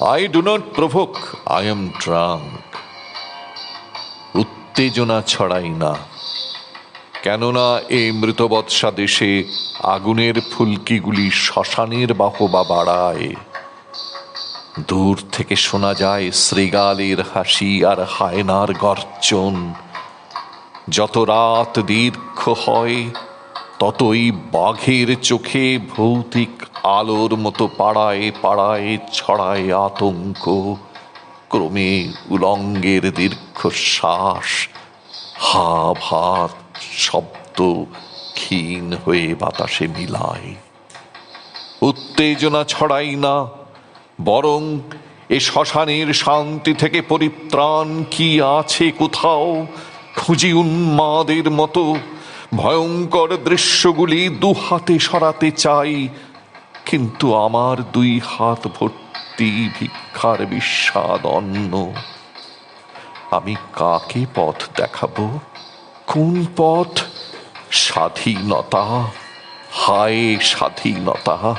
I do not provoke I am drunk উত্তেজনা ছড়াই না। কেননা এই মৃতবৎসা দেশে আগুনের ফুলকিগুলি শ্মশানের বাহবা বাড়ায়। দূর থেকে শোনা যায় শ্রীগালের হাসি আর হায়নার গর্জন। যত রাত দীর্ঘ হয় ততই বাঘের চোখে ভৌতিক আলোর মতো পাড়ায় পাড়ায় ছড়ায় আতঙ্ক। ক্রমে উলঙ্গের দীর্ঘশ্বাস হা ভাত শব্দ ক্ষীণ হয়ে বাতাসে মিলায়। উত্তেজনা ছড়াই না, বরং এ শ্মশানের শান্তি থেকে পরিত্রাণ কি আছে কোথাও খুঁজি উন্মাদের মতো ভয়ঙ্কর দৃশ্যগুলি দু হাতে সরাতে চাই, কিন্তু আমার দুই হাত ভর্তি ভিক্ষার বিস্বাদ অন্ন। আমি কাকে পথ দেখাবো? কোন পথ? স্বাধীনতা? হায় স্বাধীনতা!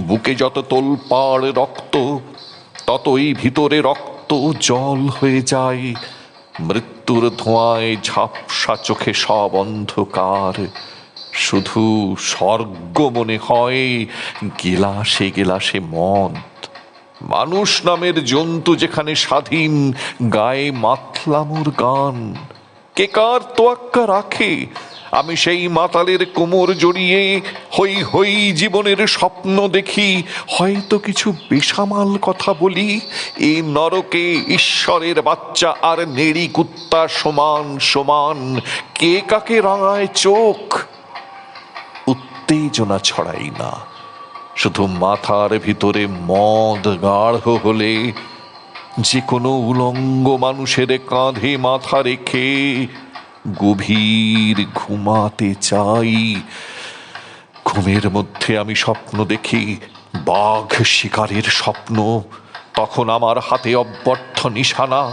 বুকে যত তোলপাড় রক্ত, ততই ভিতরে রক্ত জল হয়ে যায়। মৃত্যুর ধোঁয়ায় ঝাপসা চোখে সব অন্ধকার। শুধু স্বর্গ মনে হয়, গেলাসে গেলাসে মদ। মানুষ নামের জন্তু যেখানে স্বাধীন, গায়ে মাতলামুর গান। কে কার তোয়াক্কা রাখে আমি সেই মাতালের কোমর জড়িয়ে হই হই জীবনের স্বপ্ন দেখি। হয়তো কিছু বেসামাল কথা বলি। এই নরকে ঈশ্বরের বাচ্চা আর নেড়ি কুত্তা সমান সমান। কে কাকে রাঙায় চোখ? উত্তেজনা ছড়াই না। শুধু মাথার ভিতরে মদ গাঢ় হলে যে কোনো উলঙ্গ মানুষের কাঁধে মাথা রেখে গভীর ঘুমাতে চাই। ঘুমের মধ্যে আমি স্বপ্ন দেখি, বাঘ শিকারের স্বপ্ন। তখন আমার হাতে অব্যর্থ নিশানা,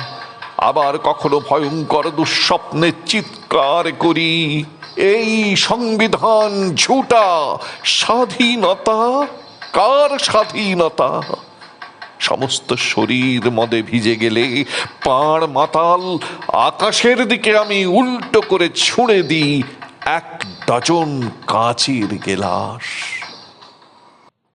আবার কখনো ভয়ঙ্কর দুঃস্বপ্নে চিৎকার করি। এই সংবিধান ঝুটা স্বাধীনতা? কার স্বাধীনতা? সমস্ত শরীর মদে ভিজে গেলে পাড় মাতাল আকাশের দিকে আমি উল্টো করে ছুঁড়ে দিই এক ডজন কাঁচের গেলাস।